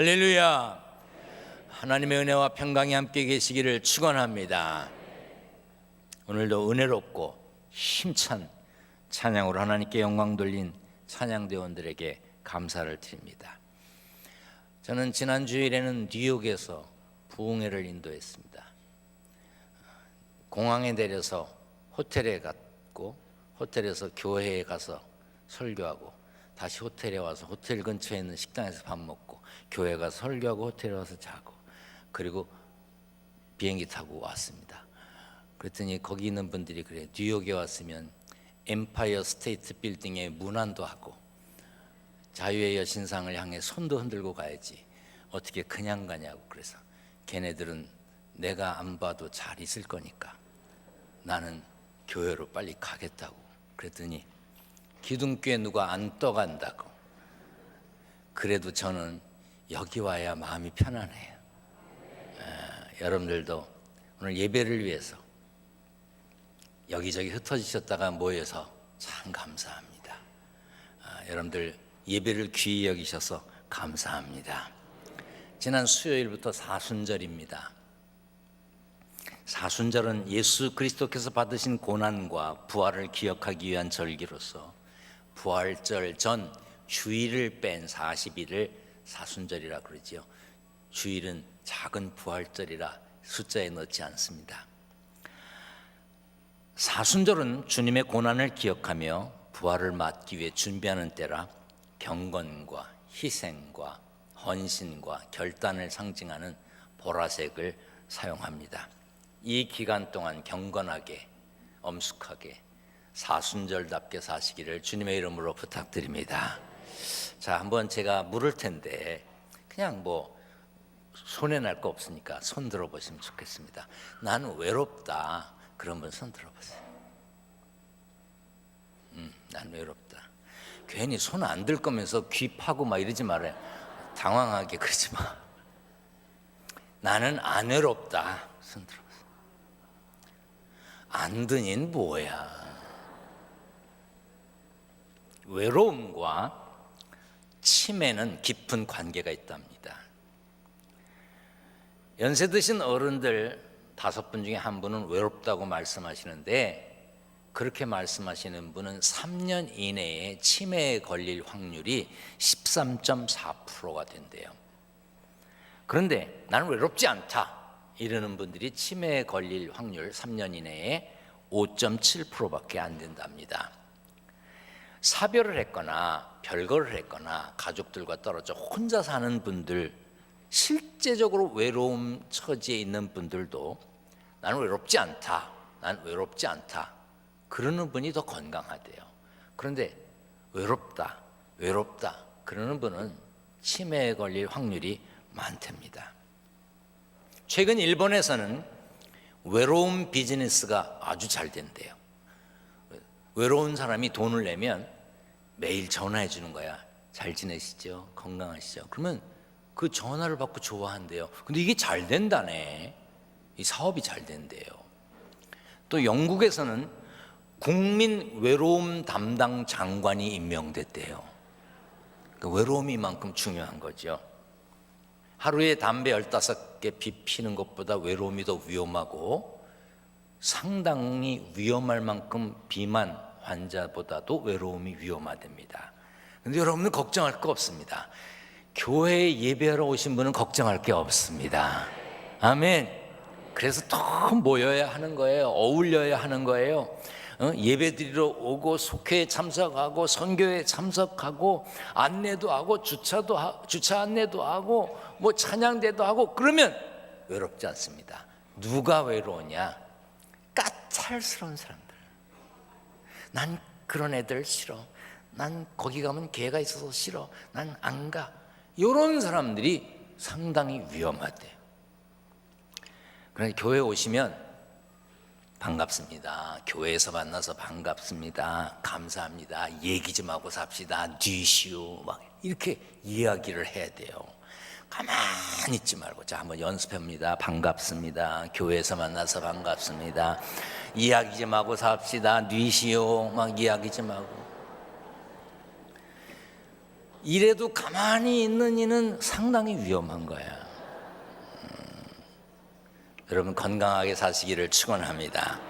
할렐루야. 하나님의 은혜와 평강이 함께 계시기를 축원합니다. 오늘도 은혜롭고 힘찬 찬양으로 하나님께 영광 돌린 찬양대원들에게 감사를 드립니다. 저는 지난 주일에는 뉴욕에서 부흥회를 인도했습니다. 공항에 내려서 호텔에 갔고 호텔에서 교회에 가서 설교하고 다시 호텔에 와서 호텔 근처에 있는 식당에서 밥 먹고 교회 가서 설교하고 호텔에 와서 자고 그리고 비행기 타고 왔습니다. 그랬더니 거기 있는 분들이 그래 뉴욕에 왔으면 엠파이어 스테이트 빌딩에 문안도 하고 자유의 여신상을 향해 손도 흔들고 가야지 어떻게 그냥 가냐고 그래서 걔네들은 내가 안 봐도 잘 있을 거니까 나는 교회로 빨리 가겠다고 그랬더니 기둥교에 누가 안 떠간다고. 그래도 저는 여기 와야 마음이 편안해요. 아, 여러분들도 오늘 예배를 위해서 여기저기 흩어지셨다가 모여서 참 감사합니다. 아, 여러분들 예배를 귀히 여기셔서 감사합니다. 지난 수요일부터 사순절입니다. 사순절은 예수 그리스도께서 받으신 고난과 부활을 기억하기 위한 절기로서 부활절 전 주일을 뺀 40일을 사순절이라 그러지요. 주일은 작은 부활절이라 숫자에 넣지 않습니다. 사순절은 주님의 고난을 기억하며 부활을 맞기 위해 준비하는 때라 경건과 희생과 헌신과 결단을 상징하는 보라색을 사용합니다. 이 기간 동안 경건하게 엄숙하게 사순절답게 사시기를 주님의 이름으로 부탁드립니다. 자, 한번 제가 물을 텐데 그냥 뭐 손에 날 거 없으니까 손 들어보시면 좋겠습니다. 나는 외롭다. 분손 들어보세요. 음, 난 외롭다. 괜히 손 안 들 거면서 귀 파고 막 이러지 말아요. 당황하게 그러지 마. 나는 안 외롭다. 손 들어보세요. 안 드닌 뭐야? 외로움과 치매는 깊은 관계가 있답니다. 연세 드신 어른들 다섯 분 중에 한 분은 외롭다고 말씀하시는데 그렇게 말씀하시는 분은 3년 이내에 치매에 걸릴 확률이 13.4%가 된대요. 그런데 나는 외롭지 않다. 이러는 분들이 치매에 걸릴 확률 3년 이내에 5.7%밖에 안 된답니다. 사별을 했거나 별거를 했거나 가족들과 떨어져 혼자 사는 분들 실제적으로 외로움 처지에 있는 분들도 나는 외롭지 않다. 난 외롭지 않다. 그러는 분이 더 건강하대요. 그런데 외롭다. 외롭다. 그러는 분은 치매에 걸릴 확률이 많답니다. 최근 일본에서는 외로움 비즈니스가 아주 잘 된대요. 외로운 사람이 돈을 내면 매일 전화해 주는 거야. 잘 지내시죠? 건강하시죠? 그러면 그 전화를 받고 좋아한대요. 근데 이게 잘 된다네. 이 사업이 잘 된대요. 또 영국에서는 국민 외로움 담당 장관이 임명됐대요. 그 외로움이 만큼 중요한 거죠. 하루에 담배 15개 피피는 것보다 외로움이 더 위험하고 상당히 위험할 만큼 비만 환자보다도 외로움이 위험하답니다. 근데 여러분은 걱정할 거 없습니다. 교회에 예배하러 오신 분은 걱정할 게 없습니다. 아멘. 그래서 더 모여야 하는 거예요. 어울려야 하는 거예요. 어? 예배 드리러 오고 속회에 참석하고 선교에 참석하고 안내도 하고 주차도 하, 주차 안내도 하고 뭐 찬양대도 하고 그러면 외롭지 않습니다. 누가 외로우냐? 까찰스러운 사람들. 난 그런 애들 싫어. 난 거기 가면 개가 있어서 싫어. 난 안 가. 이런 사람들이 상당히 위험하대요. 그러니 교회 오시면 반갑습니다. 교회에서 만나서 반갑습니다. 감사합니다. 얘기 좀 하고 삽시다. 뒤시오. 막 이렇게 이야기를 해야 돼요. 가만히 있지 말고 자 한번 연습해봅니다. 반갑습니다. 교회에서 만나서 반갑습니다. 이야기 좀 하고 삽시다. 뉘시오. 막 이야기 좀 하고. 이래도 가만히 있는 이는 상당히 위험한 거야. 음, 여러분 건강하게 사시기를 축원합니다.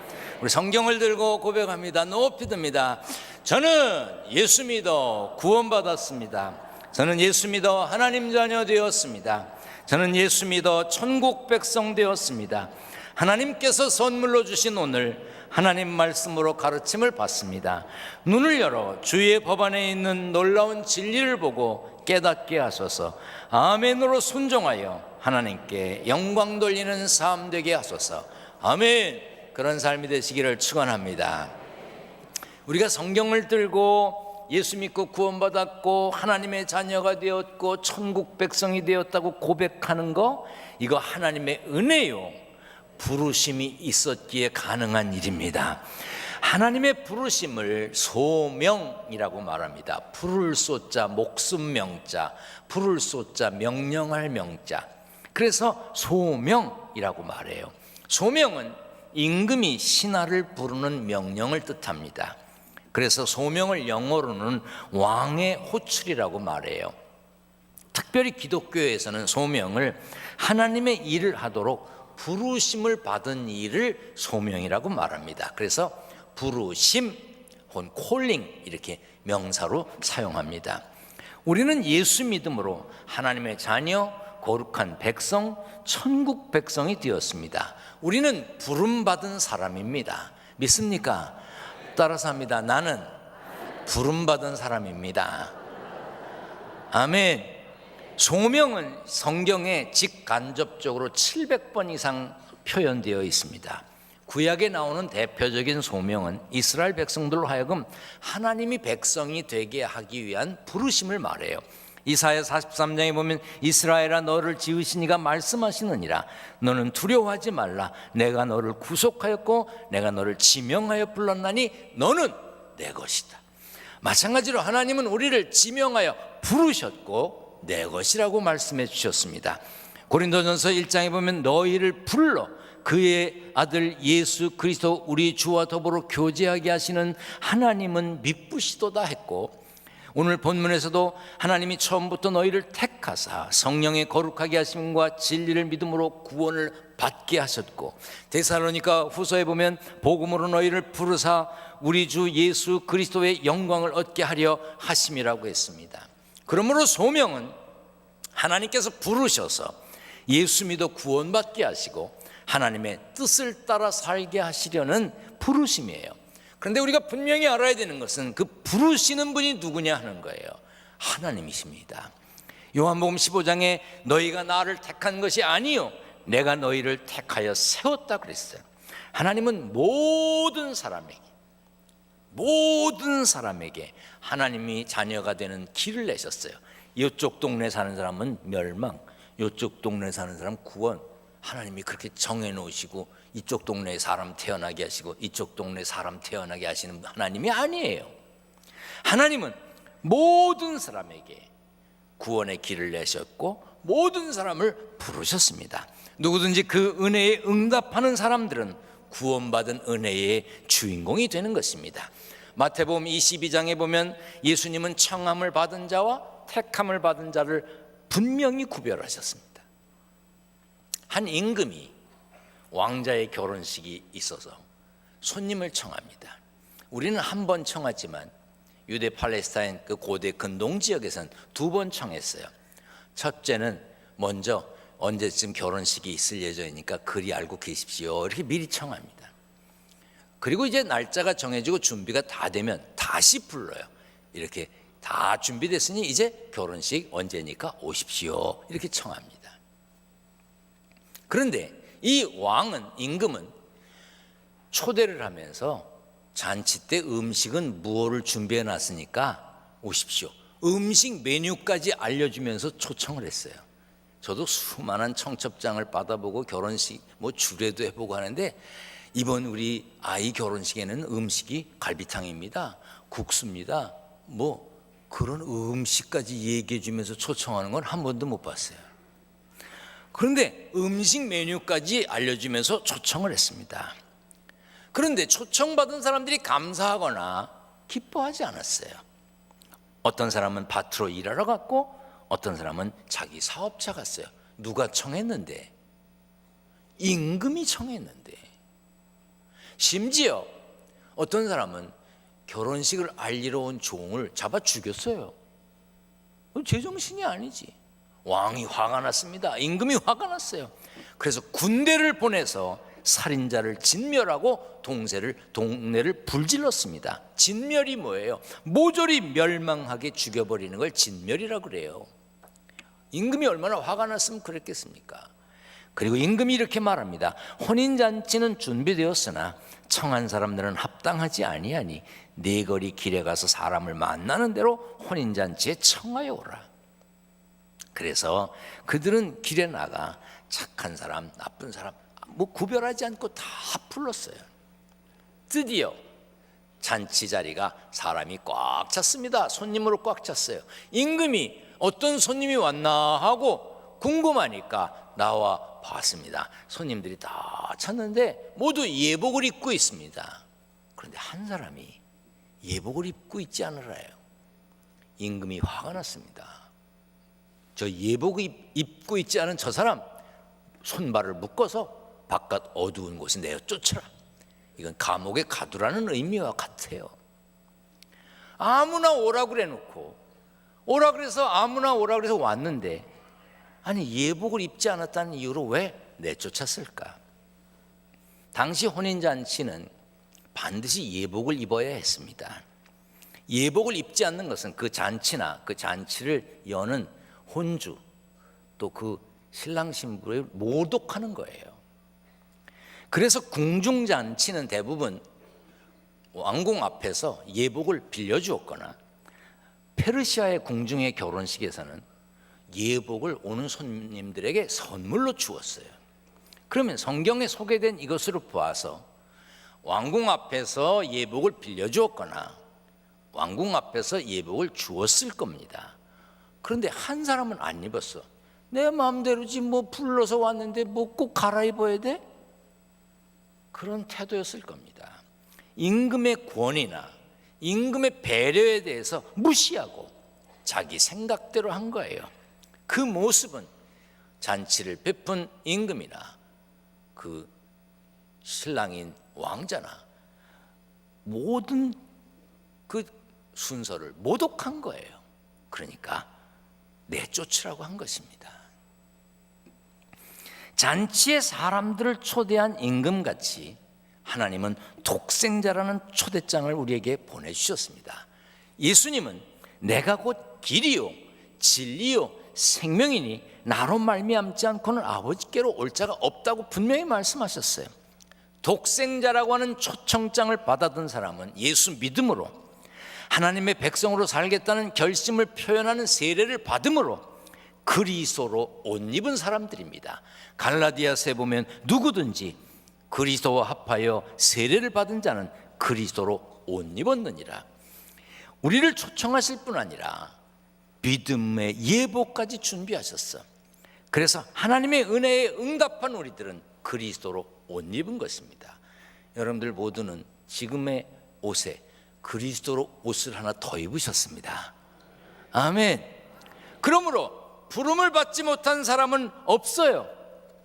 우리 성경을 들고 고백합니다. 높이 듭니다. 저는 예수 믿어 구원받았습니다. 저는 예수 믿어 하나님 자녀 되었습니다. 저는 예수 믿어 천국 백성 되었습니다. 하나님께서 선물로 주신 오늘 하나님 말씀으로 가르침을 받습니다. 눈을 열어 주의 법안에 있는 놀라운 진리를 보고 깨닫게 하소서. 아멘으로 순종하여 하나님께 영광 돌리는 삶 되게 하소서. 아멘. 그런 삶이 되시기를 축원합니다. 우리가 성경을 들고 예수 믿고 구원받았고 하나님의 자녀가 되었고 천국 백성이 되었다고 고백하는 거 이거 하나님의 은혜요. 부르심이 있었기에 가능한 일입니다. 하나님의 부르심을 소명이라고 말합니다. 부를 소자 목숨 명자, 부를 소자 명령할 명자. 그래서 소명이라고 말해요. 소명은 임금이 신하를 부르는 명령을 뜻합니다. 그래서 소명을 영어로는 왕의 호출이라고 말해요. 특별히 기독교에서는 소명을 하나님의 일을 하도록 부르심을 받은 일을 소명이라고 말합니다. 그래서 부르심 혹은 콜링 이렇게 명사로 사용합니다. 우리는 예수 믿음으로 하나님의 자녀, 거룩한 백성, 천국 백성이 되었습니다. 우리는 부름 받은 사람입니다. 믿습니까? 따라서 합니다. 나는 부름 받은 사람입니다. 아멘. 소명은 성경에 직간접적으로 700번 이상 표현되어 있습니다. 구약에 나오는 대표적인 소명은 이스라엘 백성들로 하여금 하나님이 백성이 되게 하기 위한 부르심을 말해요. 이사야 43장에 보면 이스라엘아 너를 지으시니가 말씀하시느니라 너는 두려워하지 말라 내가 너를 구속하였고 내가 너를 지명하여 불렀나니 너는 내 것이다. 마찬가지로 하나님은 우리를 지명하여 부르셨고 내 것이라고 말씀해 주셨습니다. 고린도전서 1장에 보면 너희를 불러 그의 아들 예수 그리스도 우리 주와 더불어 교제하게 하시는 하나님은 미쁘시도다 했고 오늘 본문에서도 하나님이 처음부터 너희를 택하사 성령의 거룩하게 하심과 진리를 믿음으로 구원을 받게 하셨고 데살로니가 후서에 보면 복음으로 너희를 부르사 우리 주 예수 그리스도의 영광을 얻게 하려 하심이라고 했습니다. 그러므로 소명은 하나님께서 부르셔서 예수 믿어 구원받게 하시고 하나님의 뜻을 따라 살게 하시려는 부르심이에요. 그런데 우리가 분명히 알아야 되는 것은 그 부르시는 분이 누구냐 하는 거예요. 하나님이십니다. 요한복음 15장에 너희가 나를 택한 것이 아니요 내가 너희를 택하여 세웠다 그랬어요. 하나님은 모든 사람에게 모든 사람에게 하나님이 자녀가 되는 길을 내셨어요. 이쪽 동네 사는 사람은 멸망, 이쪽 동네 사는 사람 구원. 하나님이 그렇게 정해 놓으시고 이쪽 동네에 사람 태어나게 하시고 이쪽 동네 사람 태어나게 하시는 하나님이 아니에요. 하나님은 모든 사람에게 구원의 길을 내셨고 모든 사람을 부르셨습니다. 누구든지 그 은혜에 응답하는 사람들은 구원받은 은혜의 주인공이 되는 것입니다. 마태복음 22장에 보면 예수님은 청함을 받은 자와 택함을 받은 자를 분명히 구별하셨습니다. 한 임금이 왕자의 결혼식이 있어서 손님을 청합니다. 우리는 한 번 청하지만 유대 팔레스타인 그 고대 근동 지역에서는 두번 청했어요. 첫째는 먼저 언제쯤 결혼식이 있을 예정이니까 그리 알고 계십시오. 이렇게 미리 청합니다. 그리고 이제 날짜가 정해지고 준비가 다 되면 다시 불러요. 이렇게 다 준비됐으니 이제 결혼식 언제니까 오십시오. 이렇게 청합니다. 그런데 이 왕은 임금은 초대를 하면서 잔치 때 음식은 무엇을 준비해 놨으니까 오십시오. 음식 메뉴까지 알려주면서 초청을 했어요. 저도 수많은 청첩장을 받아보고 결혼식 뭐 주례도 해보고 하는데 이번 우리 아이 결혼식에는 음식이 갈비탕입니다. 국수입니다. 뭐 그런 음식까지 얘기해 주면서 초청하는 건 한 번도 못 봤어요. 그런데 음식 메뉴까지 알려주면서 초청을 했습니다. 그런데 초청받은 사람들이 감사하거나 기뻐하지 않았어요. 어떤 사람은 밭으로 일하러 갔고 어떤 사람은 자기 사업차 갔어요. 누가 청했는데? 임금이 청했는데. 심지어 어떤 사람은 결혼식을 알리러 온 종을 잡아 죽였어요. 그건 제정신이 아니지. 왕이 화가 났습니다. 임금이 화가 났어요. 그래서 군대를 보내서 살인자를 진멸하고 동세를 동네를 불질렀습니다. 진멸이 뭐예요? 모조리 멸망하게 죽여버리는 걸 진멸이라 그래요. 임금이 얼마나 화가 났으면 그랬겠습니까? 그리고 임금이 이렇게 말합니다. 혼인 잔치는 준비되었으나 청한 사람들은 합당하지 아니하니 네 거리 길에 가서 사람을 만나는 대로 혼인 잔치에 청하여 오라. 그래서 그들은 길에 나가 착한 사람, 나쁜 사람 뭐 구별하지 않고 다 불렀어요. 드디어 잔치 자리가 사람이 꽉 찼습니다. 손님으로 꽉 찼어요. 임금이 어떤 손님이 왔나 하고 궁금하니까 나와 봤습니다. 손님들이 다 찼는데 모두 예복을 입고 있습니다. 그런데 한 사람이 예복을 입고 있지 않으라요. 임금이 화가 났습니다. 저 예복을 입고 있지 않은 저 사람 손발을 묶어서 바깥 어두운 곳에 내어 쫓아라. 이건 감옥에 가두라는 의미와 같아요. 아무나 오라 그래 놓고 오라 그래서 아무나 오라 그래서 왔는데 아니 예복을 입지 않았다는 이유로 왜 내쫓았을까? 당시 혼인 잔치는 반드시 예복을 입어야 했습니다. 예복을 입지 않는 것은 그 잔치나 그 잔치를 여는 혼주 또 그 신랑 신부를 모독하는 거예요. 그래서 궁중 잔치는 대부분 왕궁 앞에서 예복을 빌려주었거나 페르시아의 궁중의 결혼식에서는 예복을 오는 손님들에게 선물로 주었어요. 그러면 성경에 소개된 이것으로 보아서 왕궁 앞에서 예복을 빌려주었거나 왕궁 앞에서 예복을 주었을 겁니다. 그런데 한 사람은 안 입었어. 내 마음대로지 뭐 불러서 왔는데 뭐 꼭 갈아입어야 돼? 그런 태도였을 겁니다. 임금의 권위나 임금의 배려에 대해서 무시하고 자기 생각대로 한 거예요. 그 모습은 잔치를 베푼 임금이나 그 신랑인 왕자나 모든 그 순서를 모독한 거예요. 그러니까 내쫓으라고 한 것입니다. 잔치에 사람들을 초대한 임금같이 하나님은 독생자라는 초대장을 우리에게 보내주셨습니다. 예수님은 내가 곧 길이요 진리요 생명이니 나로 말미암지 않고는 아버지께로 올 자가 없다고 분명히 말씀하셨어요. 독생자라고 하는 초청장을 받아든 사람은 예수 믿음으로 하나님의 백성으로 살겠다는 결심을 표현하는 세례를 받음으로 그리스도로 옷 입은 사람들입니다. 갈라디아서에 보면 누구든지 그리스도와 합하여 세례를 받은 자는 그리스도로 옷 입었느니라. 우리를 초청하실 뿐 아니라 믿음의 예복까지 준비하셨어. 그래서 하나님의 은혜에 응답한 우리들은 그리스도로 옷 입은 것입니다. 여러분들 모두는 지금의 옷에 그리스도로 옷을 하나 더 입으셨습니다. 아멘. 그러므로 부름을 받지 못한 사람은 없어요.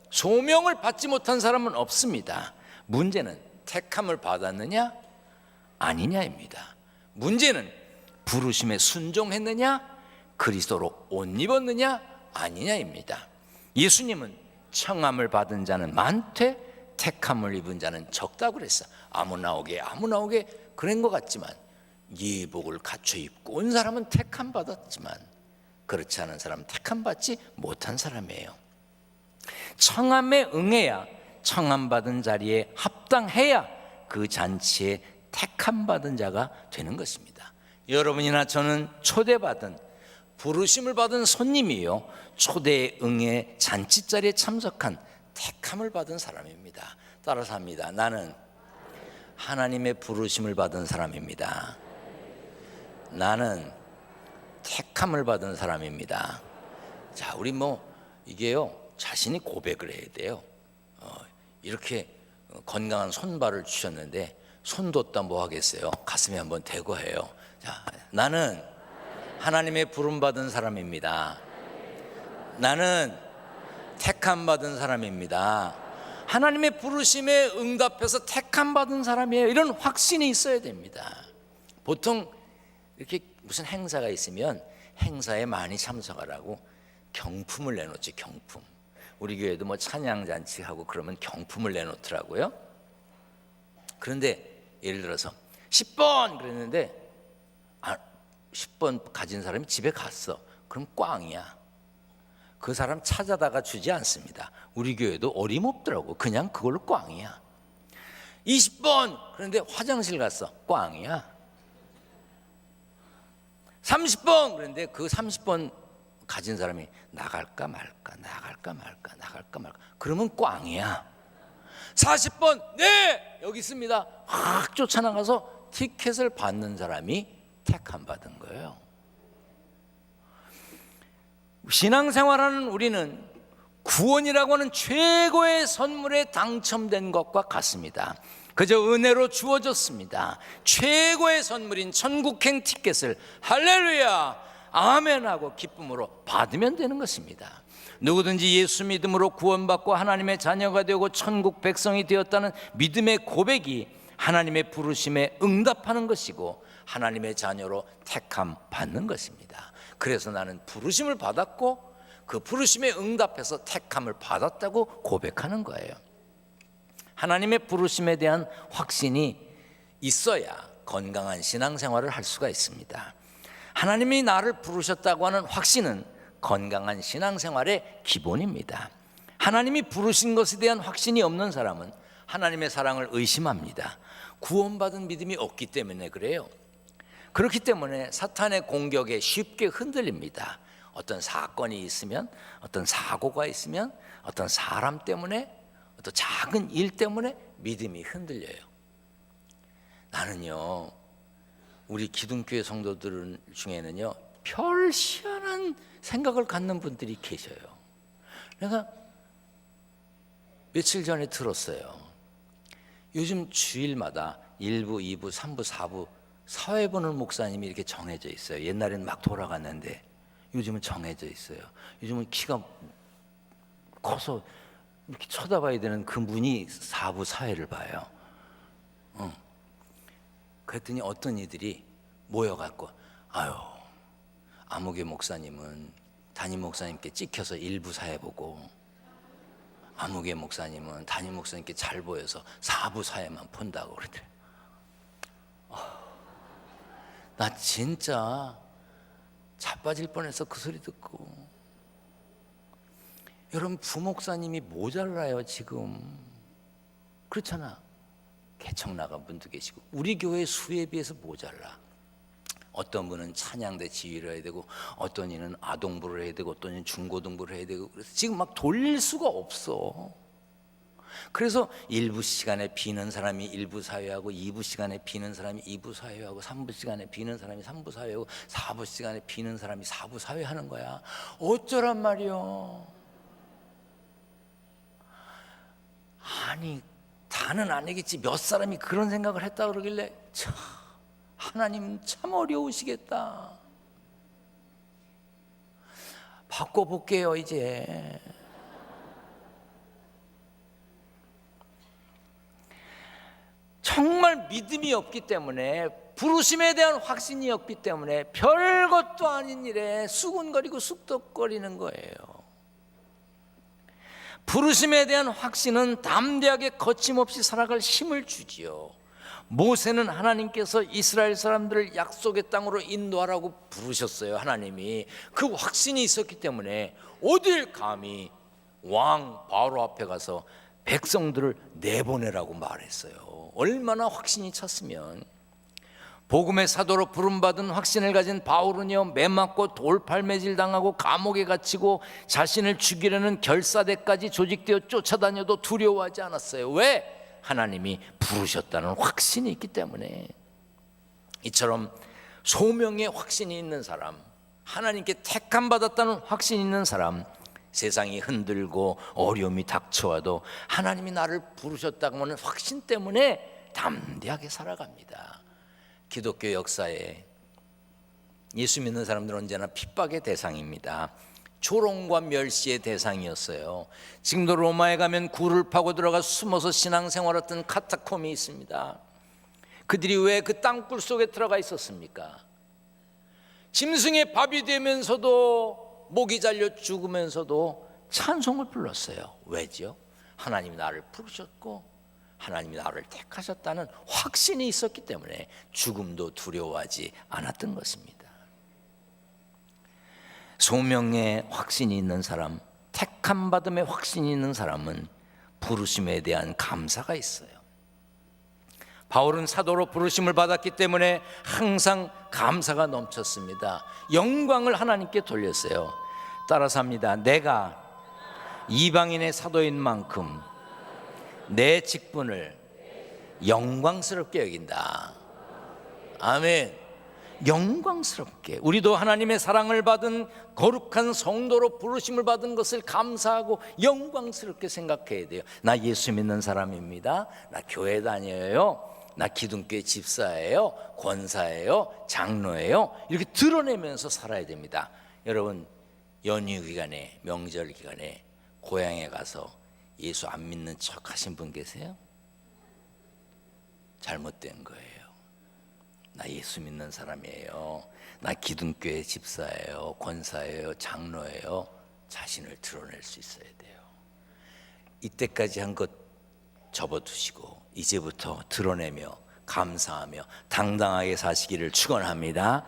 소명을 받지 못한 사람은 없습니다. 문제는 택함을 받았느냐 아니냐입니다. 문제는 부르심에 순종했느냐 그리스도로 옷 입었느냐 아니냐입니다. 예수님은 청함을 받은 자는 많되 택함을 입은 자는 적다고 그랬어. 아무나 오게 아무나 오게 그런 것 같지만 예복을 갖춰 입고 온 사람은 택함 받았지만 그렇지 않은 사람은 택함 받지 못한 사람이에요. 청함에 응해야 청함 받은 자리에 합당해야 그 잔치에 택함 받은 자가 되는 것입니다. 여러분이나 저는 초대받은 부르심을 받은 손님이요 초대에 응해 잔치 자리에 참석한 택함을 받은 사람입니다. 따라서 합니다. 나는 하나님의 부르심을 받은 사람입니다. 나는 택함을 받은 사람입니다. 자, 우리 뭐 이게요 자신이 고백을 해야 돼요. 어, 이렇게 건강한 손발을 주셨는데 손 뒀다 뭐 하겠어요? 가슴에 한번 대고 해요. 자, 나는 하나님의 부름 받은 사람입니다. 나는 택함 받은 사람입니다. 하나님의 부르심에 응답해서 택함 받은 사람이에요. 이런 확신이 있어야 됩니다. 보통 이렇게 무슨 행사가 있으면 행사에 많이 참석하라고 경품을 내놓지 경품. 우리 교회도 뭐 찬양 잔치 하고 그러면 경품을 내놓더라고요. 그런데 예를 들어서 10번 그랬는데 아, 10번 가진 사람이 집에 갔어. 그럼 꽝이야. 그 사람 찾아다가 주지 않습니다. 우리 교회도 어림없더라고. 그냥 그걸로 꽝이야. 20번 그런데 화장실 갔어. 꽝이야. 30번 그런데 그 30번 가진 사람이 나갈까 말까 나갈까 말까 나갈까 말까 그러면 꽝이야. 40번 네 여기 있습니다. 확 쫓아나가서 티켓을 받는 사람이 택함 받은 거예요. 신앙생활하는 우리는 구원이라고 하는 최고의 선물에 당첨된 것과 같습니다. 그저 은혜로 주어졌습니다. 최고의 선물인 천국행 티켓을 할렐루야, 아멘하고 기쁨으로 받으면 되는 것입니다. 누구든지 예수 믿음으로 구원받고 하나님의 자녀가 되고 천국 백성이 되었다는 믿음의 고백이 하나님의 부르심에 응답하는 것이고 하나님의 자녀로 택함 받는 것입니다. 그래서 나는 부르심을 받았고 그 부르심에 응답해서 택함을 받았다고 고백하는 거예요. 하나님의 부르심에 대한 확신이 있어야 건강한 신앙생활을 할 수가 있습니다. 하나님이 나를 부르셨다고 하는 확신은 건강한 신앙생활의 기본입니다. 하나님이 부르신 것에 대한 확신이 없는 사람은 하나님의 사랑을 의심합니다. 구원받은 믿음이 없기 때문에 그래요. 그렇기 때문에 사탄의 공격에 쉽게 흔들립니다. 어떤 사건이 있으면, 어떤 사고가 있으면, 어떤 사람 때문에, 어떤 작은 일 때문에 믿음이 흔들려요. 나는요, 우리 기둥교회 성도들 중에는요, 별 희한한 생각을 갖는 분들이 계셔요. 내가 며칠 전에 들었어요. 요즘 주일마다 1부, 2부, 3부, 4부 사회 보는 목사님이 이렇게 정해져 있어요. 옛날에는 막 돌아갔는데 요즘은 정해져 있어요. 요즘은 키가 커서 이렇게 쳐다봐야 되는 그 분이 사부 사회를 봐요. 어. 그랬더니 어떤 이들이 모여갖고 아유 아무개 목사님은 담임 목사님께 찍혀서 일부 사회 보고 아무개 목사님은 담임 목사님께 잘 보여서 사부 사회만 본다고 그러더래. 나 진짜 자빠질 뻔해서 그 소리 듣고. 여러분 부목사님이 모자라요 지금. 그렇잖아. 개척 나간 분도 계시고. 우리 교회 수에 비해서 모자라. 어떤 분은 찬양대 지휘를 해야 되고 어떤 이는 아동부를 해야 되고 어떤 이는 중고등부를 해야 되고 그래서 지금 막 돌릴 수가 없어 그래서 일부 시간에 비는 사람이 일부 사회하고 2부 시간에 비는 사람이 2부 사회하고 3부 시간에 비는 사람이 3부 사회하고 4부 시간에 비는 사람이 4부 사회 하는 거야. 어쩌란 말이요. 아니 다는 아니겠지 몇 사람이 그런 생각을 했다 그러길래 참 하나님 참 어려우시겠다. 바꿔볼게요 이제. 정말 믿음이 없기 때문에 부르심에 대한 확신이 없기 때문에 별것도 아닌 일에 수군거리고 쑥덕거리는 거예요. 부르심에 대한 확신은 담대하게 거침없이 살아갈 힘을 주지요. 모세는 하나님께서 이스라엘 사람들을 약속의 땅으로 인도하라고 부르셨어요. 하나님이 그 확신이 있었기 때문에 어딜 감히 왕 바로 앞에 가서 백성들을 내보내라고 말했어요. 얼마나 확신이 찼으면 복음의 사도로 부름받은 확신을 가진 바울은요 매맞고 돌팔매질 당하고 감옥에 갇히고 자신을 죽이려는 결사대까지 조직되어 쫓아다녀도 두려워하지 않았어요. 왜? 하나님이 부르셨다는 확신이 있기 때문에 이처럼 소명의 확신이 있는 사람, 하나님께 택함 받았다는 확신이 있는 사람, 세상이 흔들고 어려움이 닥쳐와도 하나님이 나를 부르셨다고 하는 확신 때문에 담대하게 살아갑니다. 기독교 역사에 예수 믿는 사람들은 언제나 핍박의 대상입니다. 조롱과 멸시의 대상이었어요. 지금도 로마에 가면 굴을 파고 들어가 숨어서 신앙생활했던 카타콤이 있습니다. 그들이 왜 그 땅굴 속에 들어가 있었습니까? 짐승의 밥이 되면서도 목이 잘려 죽으면서도 찬송을 불렀어요. 왜죠? 하나님이 나를 부르셨고 하나님이 나를 택하셨다는 확신이 있었기 때문에 죽음도 두려워하지 않았던 것입니다. 소명의 확신이 있는 사람, 택함 받음의 확신이 있는 사람은 부르심에 대한 감사가 있어요. 바울은 사도로 부르심을 받았기 때문에 항상 감사가 넘쳤습니다. 영광을 하나님께 돌렸어요. 따라서 합니다. 내가 이방인의 사도인 만큼 내 직분을 영광스럽게 여긴다. 아멘. 영광스럽게 우리도 하나님의 사랑을 받은 거룩한 성도로 부르심을 받은 것을 감사하고 영광스럽게 생각해야 돼요. 나 예수 믿는 사람입니다. 나 교회 다녀요. 나 기둥교회 집사예요. 권사예요. 장로예요. 이렇게 드러내면서 살아야 됩니다. 여러분 연휴 기간에 명절 기간에 고향에 가서 예수 안 믿는 척 하신 분 계세요? 잘못된 거예요. 나 예수 믿는 사람이에요. 나 기둥교회 집사예요. 권사예요. 장로예요. 자신을 드러낼 수 있어야 돼요. 이때까지 한것 접어두시고 이제부터 드러내며 감사하며 당당하게 사시기를 축원합니다.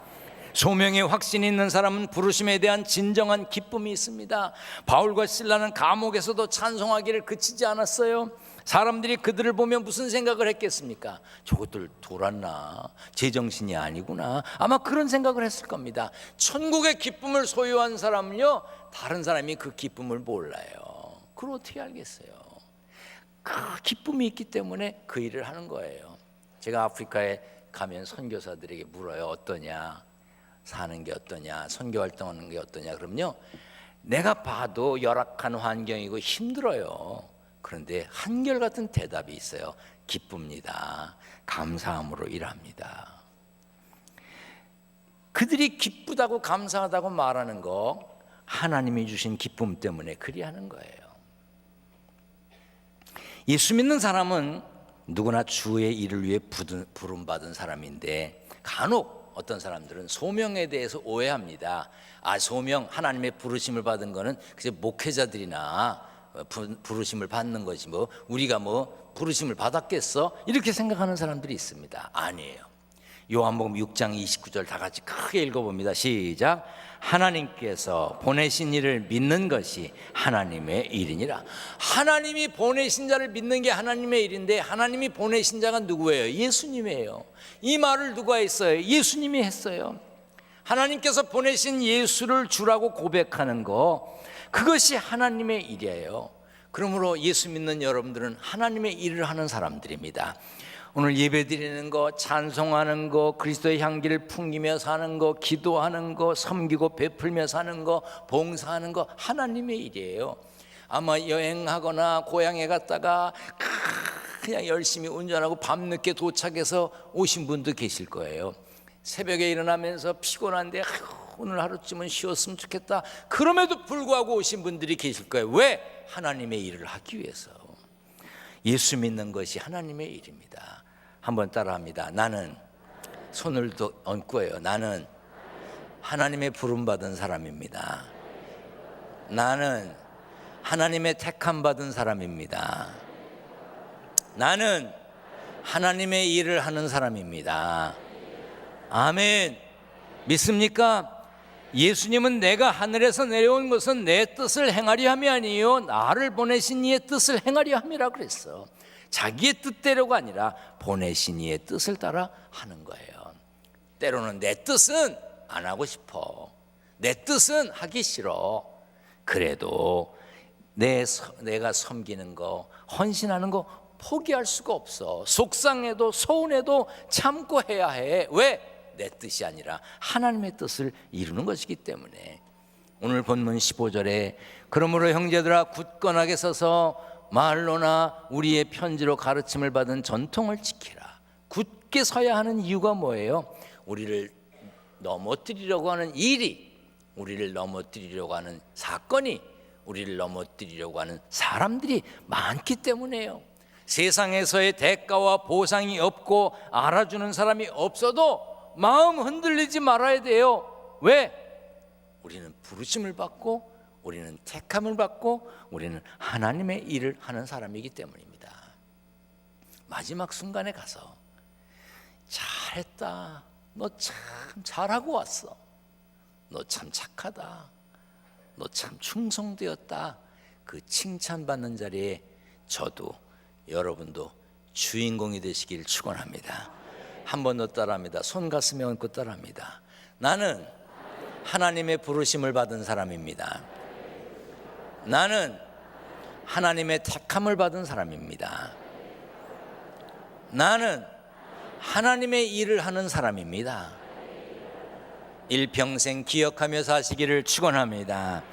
소명의 확신이 있는 사람은 부르심에 대한 진정한 기쁨이 있습니다. 바울과 신라는 감옥에서도 찬송하기를 그치지 않았어요. 사람들이 그들을 보면 무슨 생각을 했겠습니까? 저것들 돌았나? 제정신이 아니구나. 아마 그런 생각을 했을 겁니다. 천국의 기쁨을 소유한 사람은요, 다른 사람이 그 기쁨을 몰라요. 그걸 어떻게 알겠어요? 그 기쁨이 있기 때문에 그 일을 하는 거예요. 제가 아프리카에 가면 선교사들에게 물어요. 어떠냐? 사는 게 어떠냐? 선교 활동하는 게 어떠냐? 그럼요. 내가 봐도 열악한 환경이고 힘들어요. 그런데 한결같은 대답이 있어요. 기쁩니다. 감사함으로 일합니다. 그들이 기쁘다고 감사하다고 말하는 거 하나님이 주신 기쁨 때문에 그리하는 거예요. 예수 믿는 사람은 누구나 주의 일을 위해 부름 받은 사람인데 간혹 어떤 사람들은 소명에 대해서 오해합니다. 아 소명 하나님의 부르심을 받은 거는 그저 목회자들이나 부르심을 받는 거지 뭐 우리가 뭐 부르심을 받았겠어 이렇게 생각하는 사람들이 있습니다. 아니에요. 요한복음 6장 29절 다 같이 크게 읽어봅니다. 시작. 하나님께서 보내신 이를 믿는 것이 하나님의 일이니라. 하나님이 보내신 자를 믿는 게 하나님의 일인데 하나님이 보내신 자가 누구예요? 예수님이에요. 이 말을 누가 했어요? 예수님이 했어요. 하나님께서 보내신 예수를 주라고 고백하는 거 그것이 하나님의 일이에요. 그러므로 예수 믿는 여러분들은 하나님의 일을 하는 사람들입니다. 오늘 예배 드리는 거, 찬송하는 거, 그리스도의 향기를 풍기며 사는 거, 기도하는 거, 섬기고 베풀며 사는 거, 봉사하는 거 하나님의 일이에요. 아마 여행하거나 고향에 갔다가 그냥 열심히 운전하고 밤늦게 도착해서 오신 분도 계실 거예요. 새벽에 일어나면서 피곤한데 오늘 하루쯤은 쉬었으면 좋겠다. 그럼에도 불구하고 오신 분들이 계실 거예요. 왜? 하나님의 일을 하기 위해서. 예수 믿는 것이 하나님의 일입니다. 한번 따라합니다. 나는 손을 얹고요. 나는 하나님의 부름 받은 사람입니다. 나는 하나님의 택함 받은 사람입니다. 나는 하나님의 일을 하는 사람입니다. 아멘. 믿습니까? 예수님은 내가 하늘에서 내려온 것은 내 뜻을 행하려 함이 아니요 나를 보내신 이의 뜻을 행하려 함이라 그랬어. 자기의 뜻대로가 아니라 보내신 이의 뜻을 따라 하는 거예요. 때로는 내 뜻은 안 하고 싶어. 내 뜻은 하기 싫어. 그래도 내, 내가 섬기는 거, 헌신하는 거 포기할 수가 없어. 속상해도 서운해도 참고 해야 해. 왜? 내 뜻이 아니라 하나님의 뜻을 이루는 것이기 때문에 오늘 본문 15절에 그러므로 형제들아 굳건하게 서서 말로나 우리의 편지로 가르침을 받은 전통을 지키라. 굳게 서야 하는 이유가 뭐예요? 우리를 넘어뜨리려고 하는 일이 우리를 넘어뜨리려고 하는 사건이 우리를 넘어뜨리려고 하는 사람들이 많기 때문에요. 세상에서의 대가와 보상이 없고 알아주는 사람이 없어도 마음 흔들리지 말아야 돼요. 왜? 우리는 부르심을 받고 우리는 택함을 받고 우리는 하나님의 일을 하는 사람이기 때문입니다. 마지막 순간에 가서 잘했다. 너 참 잘하고 왔어. 너 참 착하다. 너 참 충성되었다. 그 칭찬받는 자리에 저도 여러분도 주인공이 되시길 축원합니다. 한 번 더 따라합니다. 손 가슴에 얹고 따라합니다. 나는 하나님의 부르심을 받은 사람입니다. 나는 하나님의 택함을 받은 사람입니다. 나는 하나님의 일을 하는 사람입니다. 일평생 기억하며 사시기를 축원합니다.